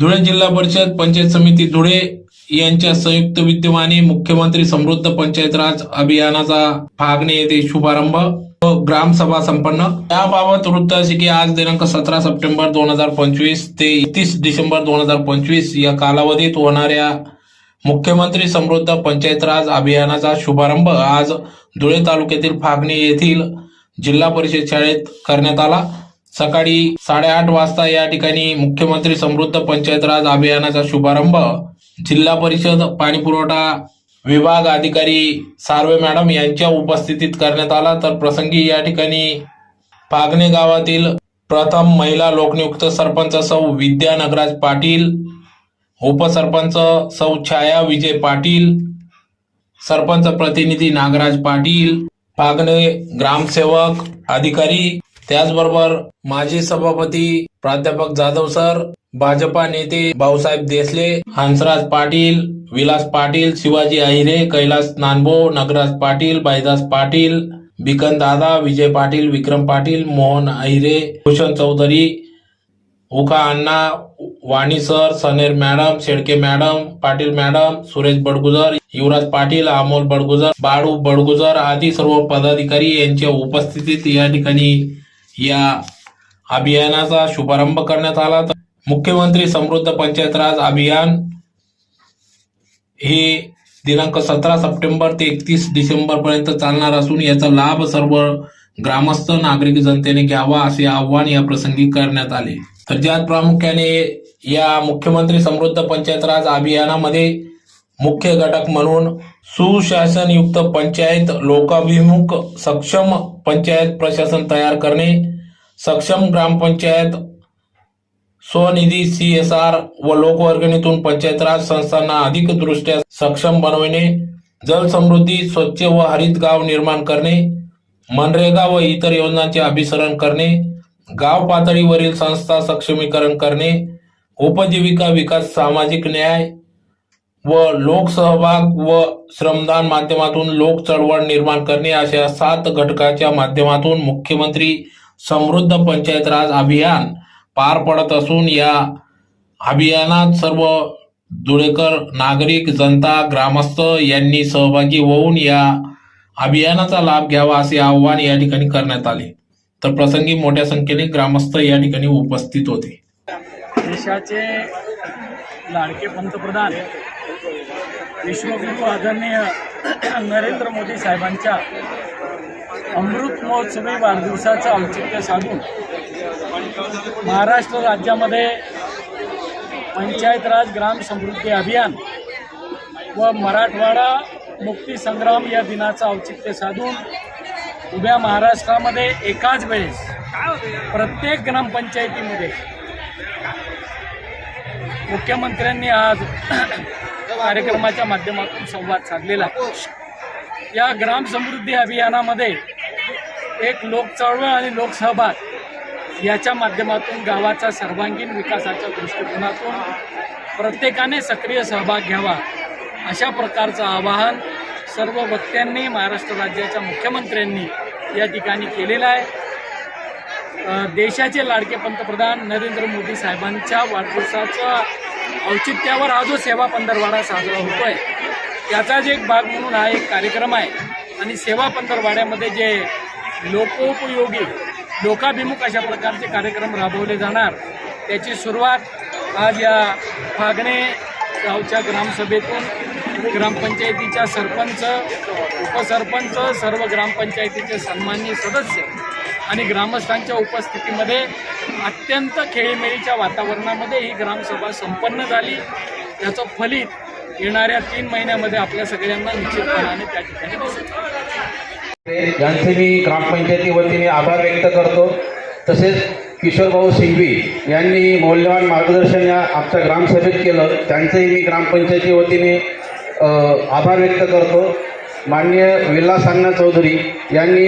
धुळे जिल्हा परिषद पंचायत समिती धुळे यांच्या संयुक्त विद्यमाने मुख्यमंत्री समृद्ध पंचायत राज अभियानाचा फागणे येथे शुभारंभ. व ग्रामसभा संपन्न. याबाबत वृत्त असे की आज दिनांक सतरा सप्टेंबर दोन हजार पंचवीस ते एकतीस डिसेंबर दोन हजार पंचवीस या कालावधीत होणाऱ्या मुख्यमंत्री समृद्ध पंचायत राज अभियानाचा शुभारंभ आज धुळे तालुक्यातील फागणे येथील जिल्हा परिषद शाळेत करण्यात आला. सकाळी साडेआठ वाजता या ठिकाणी मुख्यमंत्री समृद्ध पंचायत राज अभियानाचा शुभारंभ जिल्हा परिषद पाणीपुरवठा विभाग अधिकारी सार्वे मॅडम यांच्या उपस्थितीत करण्यात आला. तर प्रसंगी या ठिकाणी फागणे गावातील प्रथम महिला लोकनियुक्त सरपंच सौ विद्या नगराज पाटील उपसरपंच सौ छाया विजय पाटील सरपंच प्रतिनिधी नागराज पाटील फागणे ग्रामसेवक अधिकारी त्याचबरोबर माजी सभापती प्राध्यापक जाधव सर भाजपा नेते भाऊसाहेब देसले हंसराज पाटील विलास पाटील शिवाजी अहिरे कैलास नानबो नगराज पाटील बायदास पाटील बिकन दादा विजय पाटील विक्रम पाटील मोहन अहिरे भूषण चौधरी उका Anna Wani sir Saner madam Shedke madam Patil madam Suresh Badgujar Yuvraj Patil Amol Badgujar Balu Badgujar आदी सर्व पदाधिकारी यांच्या उपस्थितीत या ठिकाणी या अभियानाचा शुभारंभ करण्यात आला तर मुख्यमंत्री समृद्ध पंचायत राज अभियान हे दिनांक सतरा सप्टेंबर ते एकतीस डिसेंबर पर्यंत चालणार असून याचा लाभ सर्व ग्रामस्थ नागरिक जनतेने घ्यावा असे आव्हान या प्रसंगी करण्यात आले. तर ज्यात प्रामुख्याने या मुख्यमंत्री समृद्ध पंचायत राज अभियानामध्ये मुख्य घटक म्हणून सुशासनयुक्त पंचायत लोकाभिमुख सक्षम पंचायत प्रशासन तयार करणे सक्षम ग्रामपंचायत स्वनिधी सी एस आर व लोकवर्गणीतून पंचायत राज संस्थांना अधिक दृष्ट्या सक्षम बनविणे जलसमृद्धी स्वच्छ व हरित गाव निर्माण करणे मनरेगा व इतर योजनांचे अभिसरण करणे गाव पातळीवरील संस्था सक्षमीकरण करणे उपजीविका विकास सामाजिक न्याय व लोकसहभाग व श्रमदान माध्यमातून लोक चळवळ निर्माण करणे अशा सात घटकाच्या माध्यमातून मुख्यमंत्री समृद्ध पंचायत राज अभियान पार पडत असून या अभियानात सर्व धुळेकर नागरिक जनता ग्रामस्थ यांनी सहभागी होऊन या अभियानाचा लाभ घ्यावा असे आवाहन या ठिकाणी करण्यात आले. तर प्रसंगी मोठ्या संख्येने ग्रामस्थ या ठिकाणी उपस्थित होते. देशाचे लाडके पंतप्रधान विश्वगुरू आदरणीय नरेंद्र मोदी साहेबांच्या अमृत महोत्सवी वाढदिवसाचं औचित्य साधून महाराष्ट्र राज्यामध्ये पंचायत राज ग्राम समृद्धी अभियान व मराठवाडा मुक्ती संग्राम या दिनाचं औचित्य साधून उभ्या महाराष्ट्रामध्ये एकाच वेळेस प्रत्येक ग्रामपंचायतीमध्ये मुख्यमंत्र्यांनी आज कार्यक्रमाच्या माध्यमातून संवाद साधलेला या ग्राम समृद्धी अभियानामध्ये एक लोक चळवळ आणि लोकसहभाग याच्या माध्यमातून गावाचा सर्वांगीण विकासाच्या दृष्टिकोनातून प्रत्येकाने सक्रिय सहभाग घ्यावा अशा प्रकारचं आवाहन सर्व वक्त्यांनी महाराष्ट्र राज्याच्या मुख्यमंत्र्यांनी या ठिकाणी केलेलं आहे. देशाचे लाडके पंतप्रधान नरेंद्र मोदी साहेबांच्या वाढदिवसाच्या औचित्यावर हा जो सेवा पंधरवाडा साजरा होतोय. त्याचाच एक भाग म्हणून हा एक कार्यक्रम आहे. आणि सेवा पंधरवाड्यामध्ये जे लोकोपयोगी लोकाभिमुख अशा प्रकारचे कार्यक्रम राबवले जाणार त्याची सुरुवात आज या फागणे गावच्या ग्रामसभेतून ग्रामपंचायतीच्या सरपंच उपसरपंच सर्व ग्रामपंचायतीचे सन्माननीय सदस्य आणि ग्रामस्थांच्या उपस्थितीमध्ये अत्यंत खेळीमेळीच्या वातावरणामध्ये ही ग्रामसभा संपन्न झाली. याचं फलित येणाऱ्या तीन महिन्यामध्ये आपल्या सगळ्यांना निश्चितपणाने त्या ठिकाणी यांचे मी ग्रामपंचायती वतीने आभार व्यक्त करतो. तसेच किशोरभाऊ सिंघवी यांनी मौल्यवान मार्गदर्शन या आमच्या ग्रामसभेत केलं. त्यांचंही मी ग्रामपंचायती वतीने आभार व्यक्त करतो. माननीय विलास अण्णा चौधरी यांनी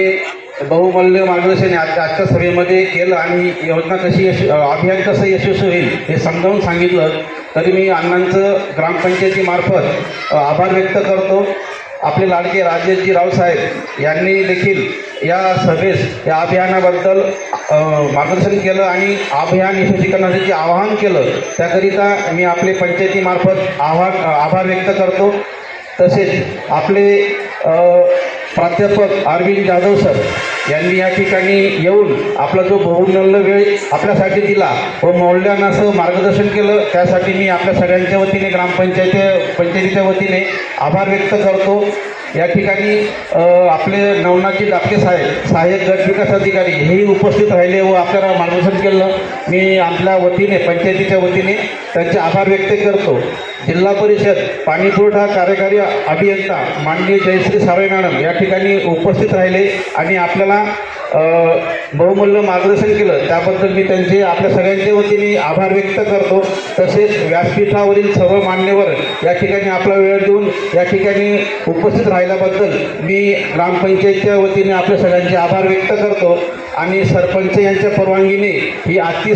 बहुमूल्य मार्गदर्शन आजच्या आजच्या सभेमध्ये केलं आणि योजना कशी यश अभियान कसं यशस्वी होईल हे समजावून सांगितलं. तरी मी अण्णांचं ग्रामपंचायतीमार्फत आभार व्यक्त करतो. आपले लाडके राजेशजी रावसाहेब यांनी देखील या सभेस या अभियानाबद्दल मार्गदर्शन केलं आणि अभियान यशस्वी करण्यासाठी आवाहन केलं त्याकरिता मी आपले पंचायतीमार्फत आव्हान आभार व्यक्त करतो. तसेच आपले प्राध्यापक अरविंद जाधव सर यांनी या ठिकाणी येऊन आपला जो बहुमूल्य वेळ आपल्यासाठी दिला व मौल्यांना असं मार्गदर्शन केलं त्यासाठी मी आपल्या सगळ्यांच्या वतीने ग्रामपंचायती पंचायतीच्या वतीने आभार व्यक्त करतो. या ठिकाणी आपले नवनाथजी दापके साहेब सहाय्यक गट विकास अधिकारी हेही उपस्थित राहिले व आपल्याला मार्गदर्शन केलं. मी आपल्या वतीने पंचायतीच्या वतीने त्यांचे आभार व्यक्त करतो. जिल्हा परिषद पाणीपुरवठा कार्यकारी अभियंता माननीय जयश्री सावे मॅडम या ठिकाणी उपस्थित राहिले आणि आपल्याला बहुमूल्य मार्गदर्शन केलं त्याबद्दल मी त्यांचे आपल्या सगळ्यांच्या वतीने आभार व्यक्त करतो. तसेच व्यासपीठावरील सर्व मान्यवर या ठिकाणी आपला वेळ देऊन या ठिकाणी उपस्थित राहिल्याबद्दल मी ग्रामपंचायतच्या वतीने आपल्या सगळ्यांचे आभार व्यक्त करतो. आणि सरपंच यांच्या परवानगीने ही आजची